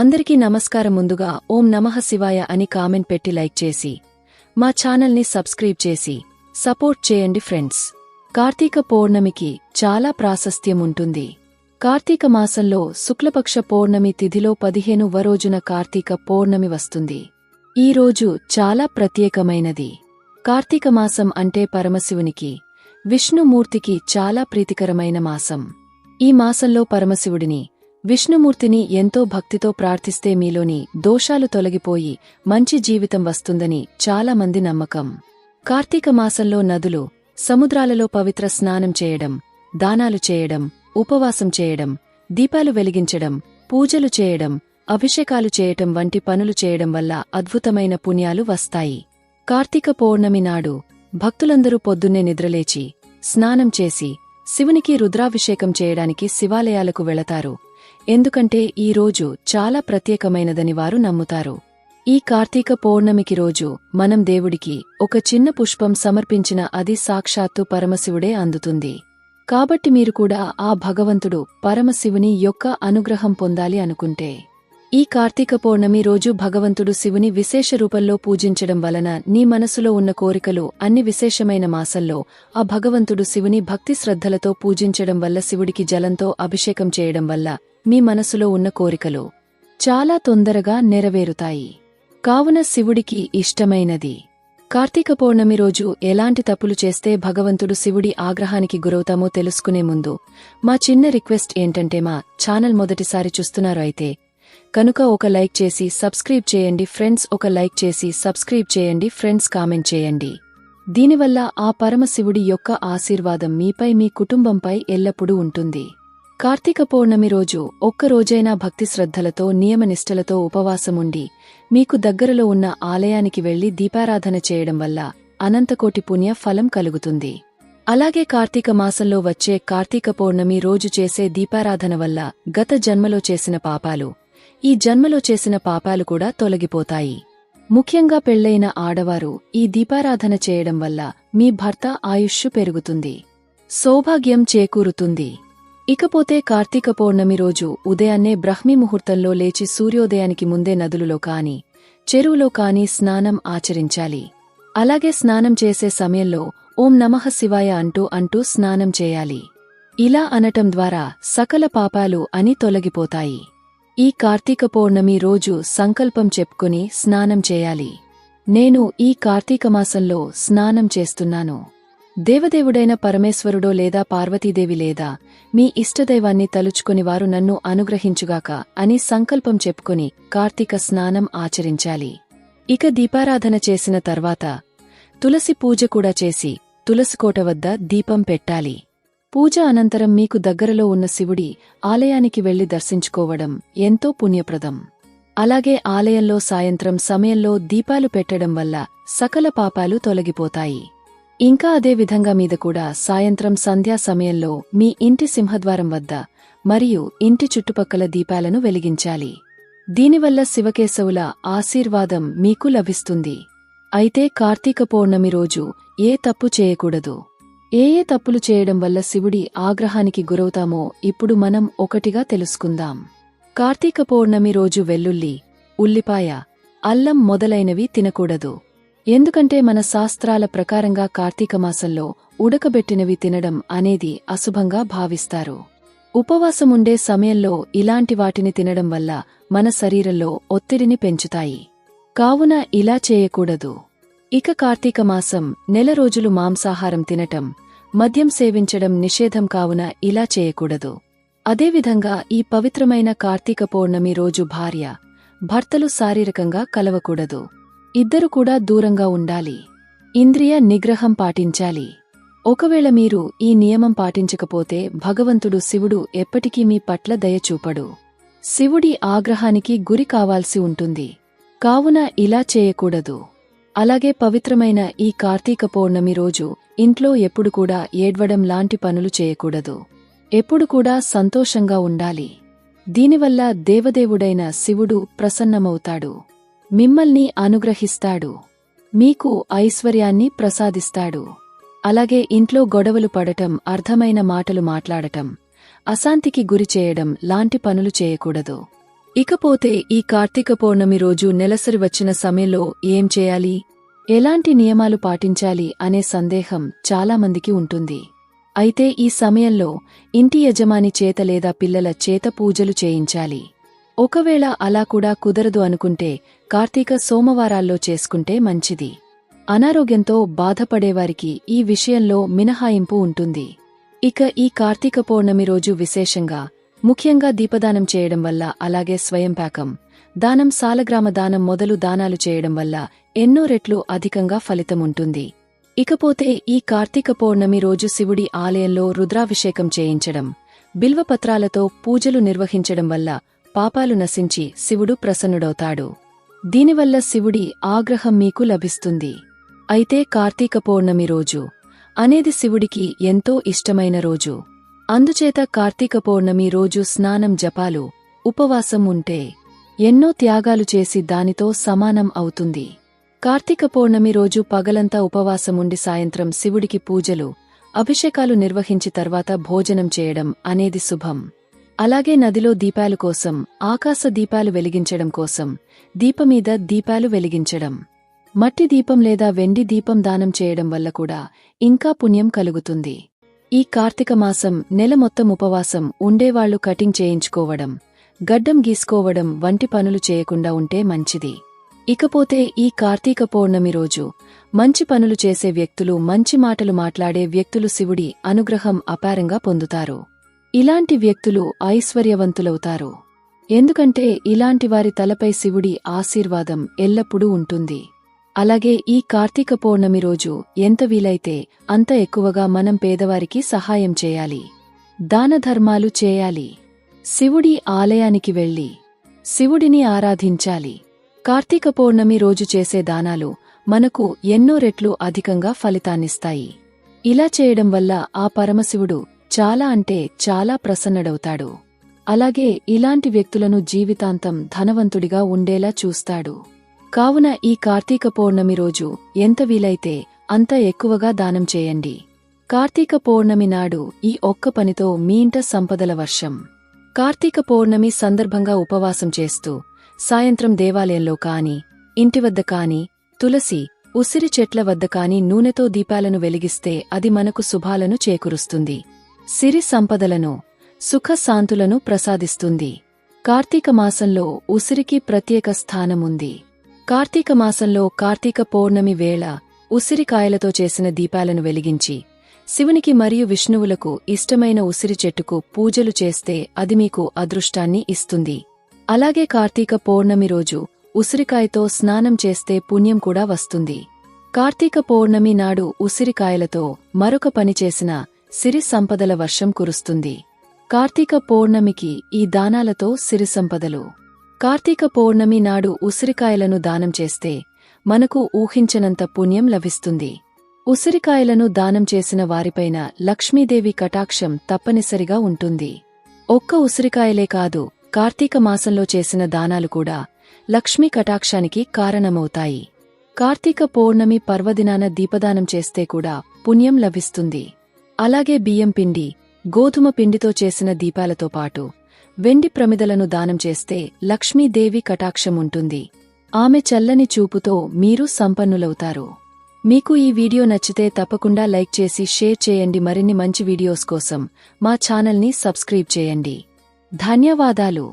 అందరికీ నమస్కారం ముందుగా ఓం నమః శివాయ అని కామెంట్ పెట్టి లైక్ చేసి మా ఛానల్ని సబ్స్క్రైబ్ చేసి సపోర్ట్ చేయండి ఫ్రెండ్స్. కార్తీక పౌర్ణమికి చాలా ప్రాశస్త్యం ఉంటుంది. కార్తీక మాసంలో శుక్లపక్ష పౌర్ణమి తిథిలో పదిహేను రోజున కార్తీక పౌర్ణమి వస్తుంది. ఈ రోజు చాలా ప్రత్యేకమైనది. కార్తీక మాసం అంటే పరమశివునికి విష్ణుమూర్తికి చాలా ప్రీతికరమైన మాసం. ఈ మాసంలో పరమశివుడిని విష్ణుమూర్తిని ఎంతో భక్తితో ప్రార్థిస్తే మీలోని దోషాలు తొలగిపోయి మంచి జీవితం వస్తుందని చాలామంది నమ్మకం. కార్తీక మాసంలో నదులు సముద్రాలలో పవిత్ర స్నానం చేయడం దానాలు చేయడం ఉపవాసం చేయడం దీపాలు వెలిగించడం పూజలు చేయడం అభిషేకాలు చేయటం వంటి పనులు చేయడం వల్ల అద్భుతమైన పుణ్యాలు వస్తాయి. కార్తీక పౌర్ణమి నాడు భక్తులందరూ పొద్దున్నే నిద్రలేచి స్నానం చేసి శివునికి రుద్రాభిషేకం చేయడానికి శివాలయాలకు వెళతారు. ఎందుకంటే ఈ రోజు చాలా ప్రత్యేకమైనదని వారు నమ్ముతారు. ఈ కార్తీక పౌర్ణమికి రోజు మనం దేవుడికి ఒక చిన్న పుష్పం సమర్పించిన అది సాక్షాత్తు పరమశివుడే అందుతుంది. కాబట్టి మీరు కూడా ఆ భగవంతుడు పరమశివుని యొక్క అనుగ్రహం పొందాలి అనుకుంటే. ఈ కార్తీక పౌర్ణమి రోజు భగవంతుడు శివుని విశేష రూపంలో పూజించడం వలన నీ మనసులో ఉన్న కోరికలు అన్ని విశేషమైన మాసంలో ఆ భగవంతుడు శివుని భక్తి శ్రద్ధలతో పూజించడం వల్ల శివుడికి జలంతో అభిషేకం చేయడం వల్ల మీ మనసులో ఉన్న కోరికలు చాలా తొందరగా నెరవేరుతాయి. కావున శివుడికి ఇష్టమైనది. కార్తీక పౌర్ణమి రోజు ఎలాంటి తప్పులు చేస్తే భగవంతుడు శివుడి ఆగ్రహానికి గురవుతామో తెలుసుకునే ముందు మా చిన్న రిక్వెస్ట్ ఏంటంటే మా ఛానల్ మొదటిసారి చూస్తున్నారు అయితే కనుక ఒక లైక్ చేసి సబ్స్క్రైబ్ చేయండి ఫ్రెండ్స్ ఒక లైక్ చేసి సబ్స్క్రైబ్ చేయండి ఫ్రెండ్స్ కామెంట్ చేయండి. దీనివల్ల ఆ పరమశివుడి యొక్క ఆశీర్వాదం మీపై మీ కుటుంబంపై ఎల్లప్పుడూ ఉంటుంది. కార్తీక పౌర్ణమి రోజు ఒక్క రోజైనా భక్తి శ్రద్ధలతో నియమనిష్టలతో ఉపవాసముండి మీకు దగ్గరలో ఉన్న ఆలయానికి వెళ్ళి దీపారాధన చేయడం వల్ల అనంతకోటి పుణ్య ఫలం కలుగుతుంది. అలాగే కార్తీక మాసంలో వచ్చే కార్తీక పౌర్ణమి రోజు చేసే దీపారాధన వల్ల గత జన్మలో చేసిన పాపాలు ఈ జన్మలో చేసిన పాపాలు కూడా తొలగిపోతాయి. ముఖ్యంగా పెళ్ళైన ఆడవారు ఈ దీపారాధన చేయడం వల్ల మీ భర్త ఆయుష్షు పెరుగుతుంది. సౌభాగ్యం చేకూరుతుంది. ఇకపోతే కార్తీక పౌర్ణమి రోజు ఉదయాన్నే బ్రహ్మీ ముహూర్తంలో లేచి సూర్యోదయానికి ముందే నదులలో కాని చెరువులో కాని స్నానం ఆచరించాలి. అలాగే స్నానం చేసే సమయంలో ఓం నమః శివాయ అంటూ అంటూ స్నానం చేయాలి. ఇలా అనటం ద్వారా సకల పాపాలు అని తొలగిపోతాయి. ఈ కార్తీక పౌర్ణమి రోజు సంకల్పం చెప్పుకుని స్నానం చేయాలి. నేను ఈ కార్తీక మాసంలో స్నానం చేస్తున్నాను. దేవదేవుడైన పరమేశ్వరుడో లేదా పార్వతీదేవి లేదా మీ ఇష్టదైవాన్ని తలుచుకుని వారు నన్ను అనుగ్రహించుగాక అని సంకల్పం చెప్పుకుని కార్తీక స్నానం ఆచరించాలి. ఇక దీపారాధన చేసిన తర్వాత తులసి పూజ కూడా చేసి తులసికోట వద్ద దీపం పెట్టాలి. పూజ అనంతరం మీకు దగ్గరలో ఉన్న శివుడి ఆలయానికి వెళ్ళి దర్శించుకోవడం ఎంతో పుణ్యప్రదం. అలాగే ఆలయంలో సాయంత్రం సమయంలో దీపాలు పెట్టడం వల్ల సకల పాపాలు తొలగిపోతాయి. ఇంకా అదే విధంగా మీద కూడా సాయంత్రం సంధ్యా సమయంలో మీ ఇంటి సింహద్వారం వద్ద మరియు ఇంటి చుట్టుపక్కల దీపాలను వెలిగించాలి. దీనివల్ల శివకేశవుల ఆశీర్వాదం మీకు లభిస్తుంది. అయితే కార్తీక పౌర్ణమి రోజు ఏ తప్పు చేయకూడదు. ఏ ఏ తప్పులు చేయడం వల్ల శివుడి ఆగ్రహానికి గురవుతామో ఇప్పుడు మనం ఒకటిగా తెలుసుకుందాం. కార్తీక పౌర్ణమి రోజు వెల్లుల్లి ఉల్లిపాయ అల్లం మొదలైనవి తినకూడదు. ఎందుకంటే మన శాస్త్రాల ప్రకారంగా కార్తీక మాసంలో ఉడకబెట్టినవి తినడం అనేది అశుభంగా భావిస్తారు. ఉపవాసముండే సమయంలో ఇలాంటి వాటిని తినడం వల్ల మన శరీరంలో ఒత్తిడిని పెంచుతాయి. కావున ఇలా చేయకూడదు. ఇక కార్తీక మాసం నెల రోజులు మాంసాహారం తినటం మద్యం సేవించడం నిషేధం కావున ఇలా చేయకూడదు. అదేవిధంగా ఈ పవిత్రమైన కార్తీక పౌర్ణమి రోజు భార్య భర్తలు శారీరకంగా కలవకూడదు. ఇద్దరు కూడా దూరంగా ఉండాలి. ఇంద్రియ నిగ్రహం పాటించాలి. ఒకవేళ మీరు ఈ నియమం పాటించకపోతే భగవంతుడు శివుడు ఎప్పటికీ మీ పట్ల దయచూపడు శివుడి ఆగ్రహానికి గురి కావాల్సి ఉంటుంది. కావున ఇలా చేయకూడదు. అలాగే పవిత్రమైన ఈ కార్తీక పౌర్ణమి రోజు ఇంట్లో ఎప్పుడు కూడా ఏడ్వడం లాంటి పనులు చేయకూడదు. ఎప్పుడు కూడా సంతోషంగా ఉండాలి. దీనివల్ల దేవదేవుడైన శివుడు ప్రసన్నమవుతాడు. మిమ్మల్ని అనుగ్రహిస్తాడు. మీకు ఐశ్వర్యాన్ని ప్రసాదిస్తాడు. అలాగే ఇంట్లో గొడవలు పడటం అర్థమైన మాటలు మాట్లాడటం అశాంతికి గురి చేయడం లాంటి పనులు చేయకూడదు. ఇకపోతే ఈ కార్తీక పౌర్ణమి రోజు నెలసరి వచ్చిన సమయంలో ఏం చేయాలి? ఎలాంటి నియమాలు పాటించాలి అనే సందేహం చాలామందికి ఉంటుంది. అయితే ఈ సమయంలో ఇంటి యజమాని చేత లేదా పిల్లల చేత పూజలు చేయించాలి. ఒకవేళ అలా కూడా కుదరదు అనుకుంటే కార్తీక సోమవారాల్లో చేసుకుంటే మంచిది. అనారోగ్యంతో బాధపడేవారికి ఈ విషయంలో మినహాయింపు ఉంటుంది. ఇక ఈ కార్తీక పౌర్ణమి రోజు విశేషంగా ముఖ్యంగా దీపదానం చేయడం వల్ల అలాగే స్వయంపాకం దానం సాలగ్రామ దానం మొదలు దానాలు చేయడం వల్ల ఎన్నో రెట్లు అధికంగా ఫలితముంటుంది ఇకపోతే ఈ కార్తీక పౌర్ణమి రోజు శివుడి ఆలయంలో రుద్రాభిషేకం చేయించడం బిల్వపత్రాలతో పూజలు నిర్వహించడం వల్ల పాపాలు నశించి శివుడు ప్రసన్నుడవుతాడు. దీనివల్ల శివుడి ఆగ్రహం మీకు లభిస్తుంది. అయితే కార్తీక పౌర్ణమి రోజు అనేది శివుడికి ఎంతో ఇష్టమైన రోజు. అందుచేత కార్తీక పౌర్ణమి రోజు స్నానం జపాలు ఉపవాసం ఉంటే ఎన్నో త్యాగాలు చేసి దానితో సమానం అవుతుంది. కార్తీక పౌర్ణమి రోజు పగలంతా ఉపవాసముండి సాయంత్రం శివుడికి పూజలు అభిషేకాలు నిర్వహించి తర్వాత భోజనం చేయడం అనేది శుభం. అలాగే నదిలో దీపాలు కోసం ఆకాశ దీపాలు వెలిగించడం కోసం దీపమీద దీపాలు వెలిగించడం. మట్టి దీపం లేదా వెండి దీపం దానం చేయడం వల్ల కూడా ఇంకా పుణ్యం కలుగుతుంది. ఈ కార్తీక మాసం నెల మొత్తం ఉపవాసం ఉండేవాళ్ళు కటింగ్ చేయించుకోవడం గడ్డం గీసుకోవడం వంటి పనులు చేయకుండా ఉంటే మంచిది. ఇకపోతే ఈ కార్తీక పౌర్ణమి రోజు మంచి పనులు చేసే వ్యక్తులు మంచి మాటలు మాట్లాడే వ్యక్తులు శివుడి అనుగ్రహం అపారంగా పొందుతారు. ఇలాంటి వ్యక్తులు ఐశ్వర్యవంతులవుతారు. ఎందుకంటే ఇలాంటి వారి తలపై శివుడి ఆశీర్వాదం ఎల్లప్పుడూ ఉంటుంది. అలాగే ఈ కార్తీక పౌర్ణమి రోజు ఎంత వీలైతే అంత ఎక్కువగా మనం పేదవారికి సహాయం చేయాలి. దానధర్మాలు చేయాలి. శివుడి ఆలయానికి వెళ్ళి శివుడిని ఆరాధించాలి. కార్తీక పౌర్ణమి రోజు చేసే దానాలు మనకు ఎన్నో రెట్లు అధికంగా ఫలితాన్నిస్తాయి. ఇలా చేయడం వల్ల ఆ పరమశివుడు చాలా అంటే చాలా ప్రసన్నడవుతాడు. అలాగే ఇలాంటి వ్యక్తులను జీవితాంతం ధనవంతుడిగా ఉండేలా చూస్తాడు. కావున ఈ కార్తీక పౌర్ణమి రోజు ఎంత వీలైతే అంత ఎక్కువగా దానం చేయండి. కార్తీక పౌర్ణమి నాడు ఈ ఒక్క పనితో మీ ఇంట సంపదల వర్షం. కార్తీక పౌర్ణమి సందర్భంగా ఉపవాసం చేస్తూ సాయంత్రం దేవాలయంలో కాని ఇంటి వద్ద కాని తులసి ఉసిరి చెట్ల వద్ద కాని నూనెతో దీపాలను వెలిగిస్తే అది మనకు శుభాలను చేకూరుస్తుంది. సిరి సంపదలను సుఖశాంతులను ప్రసాదిస్తుంది. కార్తీక మాసంలో ఉసిరికి ప్రత్యేక స్థానముంది. కార్తీక మాసంలో కార్తీక పౌర్ణమి వేళ ఉసిరికాయలతో చేసిన దీపాలను వెలిగించి శివునికి మరియు విష్ణువులకు ఇష్టమైన ఉసిరి చెట్టుకు పూజలు చేస్తే అది మీకు అదృష్టాన్ని ఇస్తుంది. అలాగే కార్తీక పౌర్ణమి రోజు ఉసిరికాయతో స్నానం చేస్తే పుణ్యం కూడా వస్తుంది. కార్తీక పౌర్ణమి నాడు ఉసిరికాయలతో మరొక పని చేసిన సిరి సంపదల వర్షం కురుస్తుంది. కార్తీక పౌర్ణమికి ఈ దానాలతో సిరిసంపదలు కార్తీక పౌర్ణమి నాడు ఉసిరికాయలను దానం చేస్తే మనకు ఊహించనంత పుణ్యం లభిస్తుంది. ఉసిరికాయలను దానం చేసిన వారిపైన లక్ష్మీదేవి కటాక్షం తప్పనిసరిగా ఉంటుంది. ఒక్క ఉసిరికాయలే కాదు కార్తీక మాసంలో చేసిన దానాలు కూడా లక్ష్మీ కటాక్షానికి కారణమవుతాయి. కార్తీక పౌర్ణమి పర్వదినాన దీపదానం చేస్తే కూడా పుణ్యం లభిస్తుంది. అలాగే బియ్యం పిండి గోధుమ పిండితో చేసిన దీపాలతో పాటు వెండి ప్రమిదలను దానం చేస్తే లక్ష్మీదేవి కటాక్షముంటుంది ఆమె చల్లని చూపుతో మీరు సంపన్నులవుతారు. మీకు ఈ వీడియో నచ్చితే తప్పకుండా లైక్ చేసి షేర్ చేయండి. మరిన్ని మంచి వీడియోస్ కోసం మా ఛానల్ని సబ్స్క్రైబ్ చేయండి. ధన్యవాదాలు.